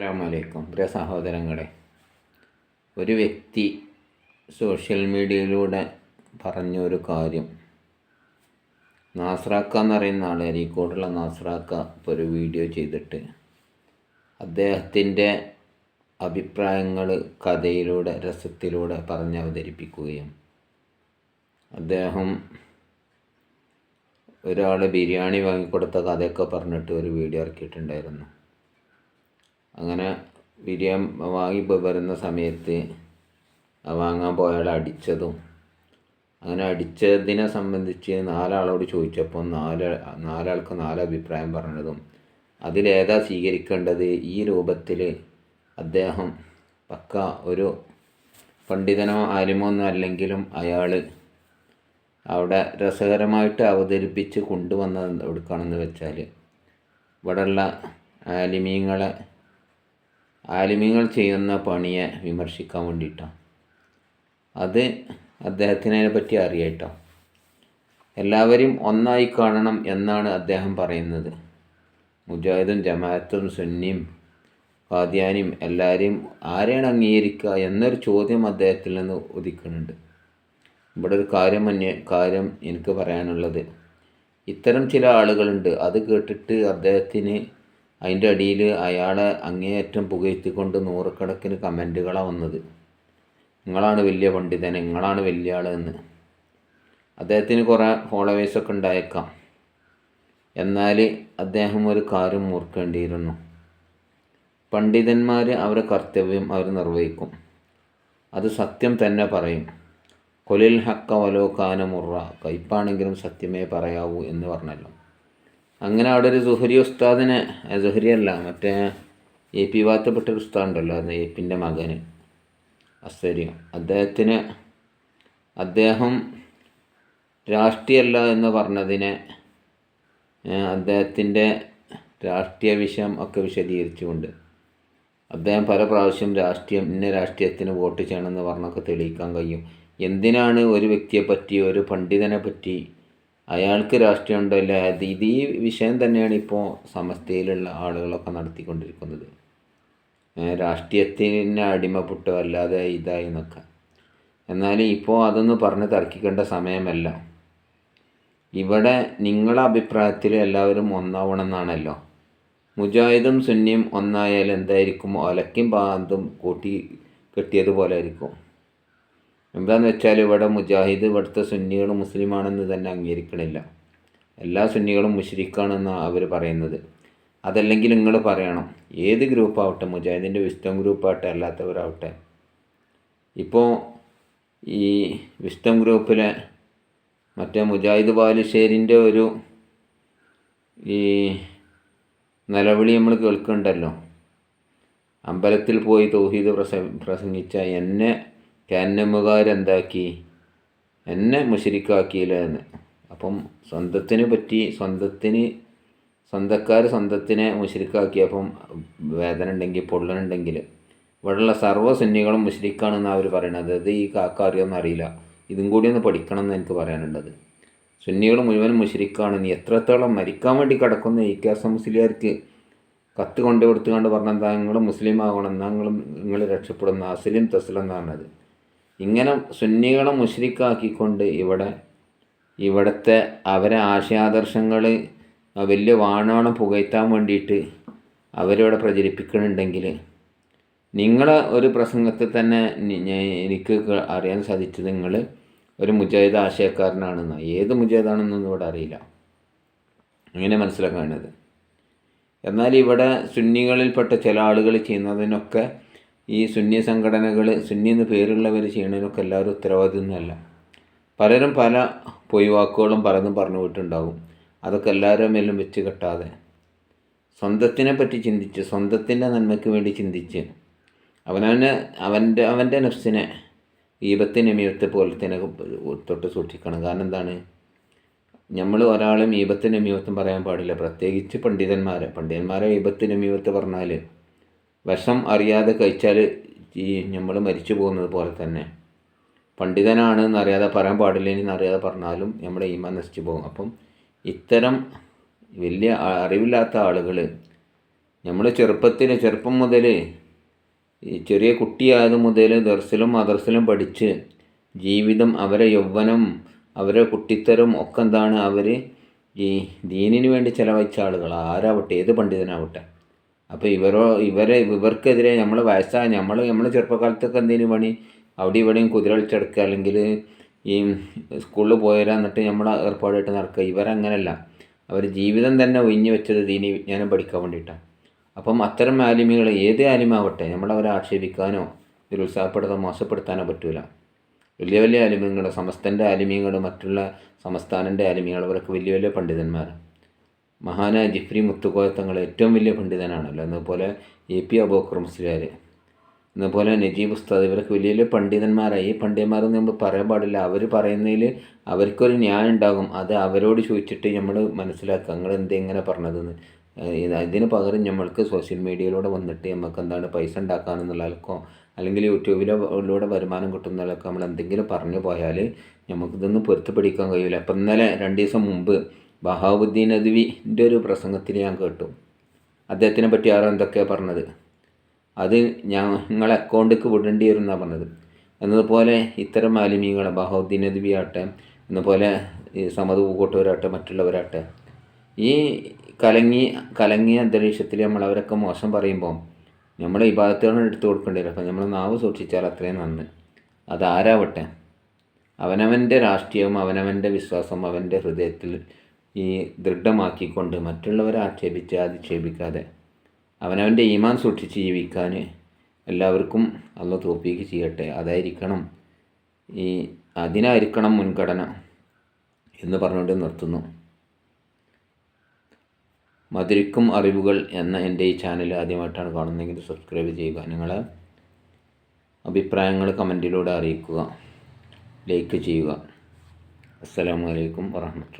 അസ്സാമലൈക്കും പ്രിയ സഹോദരങ്ങളെ ഒരു വ്യക്തി സോഷ്യൽ മീഡിയയിലൂടെ പറഞ്ഞൊരു കാര്യം. നാസ്രാക്ക എന്ന് പറയുന്ന ആൾ അരീക്കോടുള്ള നാസ്രാക്ക ഇപ്പോൾ ഒരു വീഡിയോ ചെയ്തിട്ട് അദ്ദേഹത്തിന്റെ അഭിപ്രായങ്ങൾ കഥയിലൂടെ രസത്തിലൂടെ പറഞ്ഞ് അവതരിപ്പിക്കുകയും അദ്ദേഹം ഒരാൾ ബിരിയാണി വാങ്ങിക്കൊടുത്ത കഥയൊക്കെ പറഞ്ഞിട്ട് ഒരു വീഡിയോ ഇറക്കിയിട്ടുണ്ടായിരുന്നു. അങ്ങനെ ബിരിയാണി വാങ്ങി വരുന്ന സമയത്ത് വാങ്ങാൻ പോയാൽ അടിച്ചതും. അങ്ങനെ അടിച്ചതിനെ സംബന്ധിച്ച് നാലാളോട് ചോദിച്ചപ്പോൾ നാല് നാലാൾക്ക് നാല് അഭിപ്രായം പറഞ്ഞതും അതിലേതാ സ്വീകരിക്കേണ്ടത്? ഈ രൂപത്തിൽ അദ്ദേഹം പക്ക ഒരു പണ്ഡിതനോ ആലിമോ ഒന്നും അല്ലെങ്കിലും അയാൾ അവിടെ രസകരമായിട്ട് അവതരിപ്പിച്ച് കൊണ്ടുവന്നത് എടുക്കണമെന്ന് വെച്ചാൽ ഇവിടെയുള്ള ആലിമീങ്ങളെ ആലിമീങ്ങൾ ചെയ്യുന്ന പണിയെ വിമർശിക്കാൻ വേണ്ടിയിട്ടാണ് അത് അദ്ദേഹത്തിന് അതിനെപ്പറ്റി അറിയാട്ടോ. എല്ലാവരും ഒന്നായി കാണണം എന്നാണ് അദ്ദേഹം പറയുന്നത്. മുജാഹിദും ജമാഅത്തും സുന്നിയും ഖാദ്യാനിയും എല്ലാവരെയും ആരെയാണ് അംഗീകരിക്കുക എന്നൊരു ചോദ്യം അദ്ദേഹത്തിൽ നിന്ന് ഉദിക്കുന്നുണ്ട്. ഇവിടെ ഒരു കാര്യം അന്യ കാര്യം എനിക്ക് പറയാനുള്ളത്. ഇത്തരം ചില ആളുകളുണ്ട്. അത് കേട്ടിട്ട് അദ്ദേഹത്തിന് അതിന്റെ അടിയിൽ അയാളെ അങ്ങേയറ്റം പുകഴ്ത്തിക്കൊണ്ട് നൂറുകണക്കിന് കമന്റുകളാണ് വന്നത്. നിങ്ങളാണ് വലിയ പണ്ഡിതൻ നിങ്ങളാണ് വലിയ ആൾ എന്ന്. അദ്ദേഹത്തിന് കുറേ ഫോളോവേഴ്സൊക്കെ ഉണ്ടായേക്കാം. എന്നാൽ അദ്ദേഹം ഒരു കാര്യം ഓർക്കേണ്ടിയിരുന്നു. പണ്ഡിതന്മാർ അവരുടെ കർത്തവ്യം അവർ നിർവഹിക്കും. അത് സത്യം തന്നെ പറയും. കൊലിൽ ഹക്ക വലോ കാനമുറ കയ്പാണെങ്കിലും സത്യമേ പറയാവൂ എന്ന് പറഞ്ഞല്ലോ. അങ്ങനെ അവിടെ ഒരു സുഹരി ഉസ്താദിനെ സുഹരി അല്ല മറ്റേ എ പി വാത്തപ്പെട്ട ഒരു ഉസ്താദ് ഉണ്ടല്ലോ അത് എ പിന്റെ മകന് അസ്തരിയം അദ്ദേഹത്തിന് അദ്ദേഹം രാഷ്ട്രീയമല്ല എന്ന് പറഞ്ഞതിനെ അദ്ദേഹത്തിന്റെ രാഷ്ട്രീയ വിഷയം ഒക്കെ വിശദീകരിച്ചുകൊണ്ട് അദ്ദേഹം പല പ്രാവശ്യം രാഷ്ട്രീയം ഇന്ന രാഷ്ട്രീയത്തിന് വോട്ട് ചെയ്യണമെന്ന് പറഞ്ഞൊക്കെ തെളിയിക്കാൻ കഴിയും. എന്തിനാണ് ഒരു വ്യക്തിയെ പറ്റി ഒരു പണ്ഡിതനെ പറ്റി അയാൾക്ക് രാഷ്ട്രീയം ഉണ്ടോ ഇല്ല ഇത് ഈ വിഷയം തന്നെയാണ് ഇപ്പോൾ സമസ്തയിലുള്ള ആളുകളൊക്കെ നടത്തിക്കൊണ്ടിരിക്കുന്നത്. രാഷ്ട്രീയത്തിന് അടിമപ്പെട്ടു അല്ലാതെ ഇതായി എന്നൊക്കെ. എന്നാൽ ഇപ്പോൾ അതൊന്നും പറഞ്ഞ് തർക്കിക്കേണ്ട സമയമല്ല. ഇവിടെ നിങ്ങളുടെ അഭിപ്രായത്തിൽ എല്ലാവരും ഒന്നാവണം എന്നാണല്ലോ മുജാഹിദും സുന്നിയും ഒന്നായാൽ എന്തായിരിക്കും? ഒലക്കും പാന്തും കൂട്ടി കെട്ടിയതുപോലെ ആയിരിക്കും. എന്താന്ന് വെച്ചാൽ ഇവിടെ മുജാഹിദ് ഇവിടുത്തെ സുന്നികൾ മുസ്ലിമാണെന്ന് തന്നെ അംഗീകരിക്കണില്ല. എല്ലാ സുന്നികളും മുഷരിക്കാണെന്നാണ് അവർ പറയുന്നത്. അതല്ലെങ്കിൽ നിങ്ങൾ പറയണം ഏത് ഗ്രൂപ്പാവട്ടെ മുജാഹിദിന്റെ വിസ്തം ഗ്രൂപ്പാവട്ടെ അല്ലാത്തവരാവട്ടെ. ഇപ്പോൾ ഈ വിസ്റ്റം ഗ്രൂപ്പിലെ മറ്റേ മുജാഹിദ് ബാലുശ്ശേരിന്റെ ഒരു ഈ നിലവിളി നമ്മൾ കേൾക്കുന്നുണ്ടല്ലോ അമ്പലത്തിൽ പോയി തൗഹീദ് പ്രസ പ്രസംഗിച്ച എന്നെ കാന്നമ്മുകാരെന്താക്കി എന്നെ മുഷരിക്കാക്കിയില്ല എന്ന് അപ്പം സ്വന്തത്തിനെ പറ്റി സ്വന്തത്തിന് സ്വന്തക്കാർ സ്വന്തത്തിനെ മുഷരിക്കാക്കിയപ്പം വേദന ഉണ്ടെങ്കിൽ പൊള്ളനുണ്ടെങ്കിൽ ഇവിടെയുള്ള സർവ സുന്നികളും മുഷരിക്കാണെന്ന് അവർ പറയണത്. അതായത് ഈ കാക്ക അറിയാമെന്ന് അറിയില്ല. ഇതും കൂടി ഒന്ന് പഠിക്കണം എന്ന് എനിക്ക് പറയാനുള്ളത്. സുന്നികൾ മുഴുവൻ മുഷരിക്കാണ് നീ എത്രത്തോളം മരിക്കാൻ വേണ്ടി കിടക്കുന്ന ഈ കെ എസ് എം മുസ്ലിയാർക്ക്? കത്ത് കൊണ്ടു കൊടുത്തുകൊണ്ട് പറഞ്ഞ എന്താ നിങ്ങൾ മുസ്ലിം ആവണം എന്നാൽ നിങ്ങൾ നിങ്ങൾ രക്ഷപ്പെടുന്ന അസ്ലിം തസ്ലം എന്ന് പറഞ്ഞത്. ഇങ്ങനെ സുന്നികളെ മുഷ്രിക്കാക്കിക്കൊണ്ട് ഇവിടെ ഇവിടുത്തെ അവരെ ആശയാദർശങ്ങൾ വലിയ വാണോണം പുകഴ്ത്താൻ വേണ്ടിയിട്ട് അവരിവിടെ പ്രചരിപ്പിക്കുന്നുണ്ടെങ്കിൽ നിങ്ങളെ ഒരു പ്രസംഗത്തിൽ തന്നെ എനിക്ക് അറിയാൻ സാധിച്ചത് നിങ്ങൾ ഒരു മുജാഹിദ് ആശയക്കാരനാണെന്ന്. ഏത് മുജാഹിദാണെന്നൊന്നും ഇവിടെ അറിയില്ല. അങ്ങനെ മനസ്സിലാക്കാനത് എന്നാൽ ഇവിടെ സുന്നികളിൽപ്പെട്ട ചില ആളുകൾ ചെയ്യുന്നതിനൊക്കെ ഈ സുന്നി സംഘടനകൾ സുന്നി എന്ന് പേരുള്ളവർ ചെയ്യണതിനൊക്കെ എല്ലാവരും ഉത്തരവാദിയൊന്നുമല്ല പലരും പല പൊയ്വാക്കുകളും പലതും പറഞ്ഞു വിട്ടുണ്ടാകും അതൊക്കെ എല്ലാവരും മേലും വെച്ച് കെട്ടാതെ. സ്വന്തത്തിനെ പറ്റി ചിന്തിച്ച് സ്വന്തത്തിന്റെ നന്മയ്ക്ക് വേണ്ടി ചിന്തിച്ച്. അവനവന് അവന്റെ അവന്റെ നഫ്സിനെ ഈപത്തിന് മീപത്തെ പോലെ തന്നെ തൊട്ട് സൂക്ഷിക്കണം. കാരണം എന്താണ്? നമ്മൾ ഒരാളും ഈപത്തിന് മീപത്തും പറയാൻ പാടില്ല. പ്രത്യേകിച്ച് പണ്ഡിതന്മാരെ. പണ്ഡിതന്മാരെ ഈപത്തിന് മീപത്ത് പറഞ്ഞാൽ വിഷം അറിയാതെ കഴിച്ചാൽ ഈ നമ്മൾ മരിച്ചു പോകുന്നത് പോലെ തന്നെ. പണ്ഡിതനാണ് എന്നറിയാതെ പറയാൻ പാടില്ല എന്നറിയാതെ പറഞ്ഞാലും നമ്മുടെ ഈമാൻ നശിച്ചു പോകും. അപ്പം ഇത്തരം വലിയ അറിവില്ലാത്ത ആളുകൾ നമ്മൾ ചെറുപ്പത്തിൽ ചെറുപ്പം മുതൽ ഈ ചെറിയ കുട്ടിയായത് മുതൽ ദർസിലും മദർസിലും പഠിച്ച് ജീവിതം അവരെ യൗവനം അവരെ കുട്ടിത്തരം ഒക്കെ എന്താണ് അവർ ഈ ദീനിന് വേണ്ടി ചിലവഴിച്ച ആളുകൾ ആരാവട്ടെ? ഏത് പണ്ഡിതനാവട്ടെ? അപ്പോൾ ഇവരോ ഇവരെ ഇവർക്കെതിരെ നമ്മൾ വയസ്സാ നമ്മൾ നമ്മൾ ചെറുപ്പകാലത്തൊക്കെ എന്തെങ്കിലും പണി? അവിടെ ഇവിടെയും കുതിര കളിച്ചെടുക്കുക അല്ലെങ്കിൽ ഈ സ്കൂളിൽ പോയാൽ എന്നിട്ട് നമ്മൾ ഏർപ്പാടായിട്ട് നടക്കുക. ഇവരങ്ങനല്ല. അവർ ജീവിതം തന്നെ ഒഴിഞ്ഞു വെച്ചത് ദീനി വിജ്ഞാനം പഠിക്കാൻ വേണ്ടിയിട്ടാണ് അപ്പം അത്തരം ആലിമികൾ ഏത് ആലിമാവട്ടെ? നമ്മളവരെ ആക്ഷേപിക്കാനോ നിരുത്സാഹപ്പെടുത്താനോ മോശപ്പെടുത്താനോ പറ്റൂല. വലിയ വലിയ ആലിമ്യങ്ങൾ സമസ്തന്റെ ആലിമ്യങ്ങൾ മറ്റുള്ള സംസ്ഥാനന്റെ ആലിമ്യങ്ങൾ അവരൊക്കെ വലിയ വലിയ പണ്ഡിതന്മാർ മഹാനായ ജിഫ്രി മുത്തുക്കോയത്തങ്ങൾ ഏറ്റവും വലിയ പണ്ഡിതനാണല്ലോ. എന്നതുപോലെ എ പി അബോക്കർ മുസ്ലിയാർ എന്നതുപോലെ നജീബ് ഉസ്താദ് ഇവരൊക്കെ വലിയ വലിയ പണ്ഡിതന്മാരായി. ഈ പണ്ഡിതന്മാരൊന്നും നമ്മൾ പറയാൻ പാടില്ല. അവർ പറയുന്നതിൽ അവർക്കൊരു ന്യായം ഉണ്ടാകും. അത് അവരോട് ചോദിച്ചിട്ട് നമ്മൾ മനസ്സിലാക്കുക. നിങ്ങൾ എന്ത് എങ്ങനെ പറഞ്ഞതെന്ന്? ഇതിന് പകരം നമ്മൾക്ക് സോഷ്യൽ മീഡിയയിലൂടെ വന്നിട്ട് നമുക്ക് എന്താണ് പൈസ ഉണ്ടാക്കാനെന്നുള്ളതൊക്കെ അല്ലെങ്കിൽ യൂട്യൂബിലൂടെ വരുമാനം കിട്ടുന്നതിലൊക്കെ നമ്മൾ എന്തെങ്കിലും പറഞ്ഞു പോയാൽ നമുക്കിതൊന്നും പൊരുത്തപ്പെടിക്കാൻ കഴിയില്ല അപ്പം ഇന്നലെ രണ്ട് ദിവസം മുമ്പ് ബഹാവുദ്ദീൻ അദ്വിന്റെ ഒരു പ്രസംഗത്തിൽ ഞാൻ കേട്ടു. അദ്ദേഹത്തിനെ പറ്റി ആരോ എന്തൊക്കെയാണ് പറഞ്ഞത്? അത് ഞങ്ങൾ അക്കൗണ്ടിലേക്ക് വിടേണ്ടി വരും പറഞ്ഞത്. എന്നതുപോലെ ഇത്തരം മാലിന്യങ്ങൾ ബഹാവുദ്ദീൻ അദ്വി ആട്ടെ എന്നതുപോലെ ഈ സമത് പൂക്കോട്ടവരാട്ടെ മറ്റുള്ളവരാട്ടെ ഈ കലങ്ങി കലങ്ങിയ അന്തരീക്ഷത്തിൽ നമ്മൾ അവരൊക്കെ മോശം പറയുമ്പോൾ നമ്മളെ ഇബാദത്തുകൾ എടുത്തു കൊടുക്കേണ്ടി വരും. അപ്പം നമ്മൾ നാവ് സൂക്ഷിച്ചാൽ അത്രയും നന്ന്. അതാരാവട്ടെ? അവനവന്റെ രാഷ്ട്രീയവും അവനവന്റെ വിശ്വാസവും അവന്റെ ഹൃദയത്തിൽ ഈ ദൃഢമാക്കിക്കൊണ്ട് മറ്റുള്ളവരെ ആക്ഷേപിച്ച് അധിക്ഷേപിക്കാതെ അവനവന്റെ ഈമാൻ സൂക്ഷിച്ച് ജീവിക്കാൻ എല്ലാവർക്കും അല്ല തോപ്പിക്ക് ചെയ്യട്ടെ. അതായിരിക്കണം ഈ അതിനായിരിക്കണം മുൻഗണന എന്ന് പറഞ്ഞുകൊണ്ട് നിർത്തുന്നു. മധുരിക്കും അറിവുകൾ എന്ന എന്റെ ഈ ചാനൽ ആദ്യമായിട്ടാണ് കാണുന്നതെങ്കിൽ സബ്സ്ക്രൈബ് ചെയ്യുക. നിങ്ങളെ അഭിപ്രായങ്ങൾ കമന്റിലൂടെ അറിയിക്കുക. ലൈക്ക് ചെയ്യുക. അസ്സലാമു അലൈക്കും വറഹമത്തുള്ള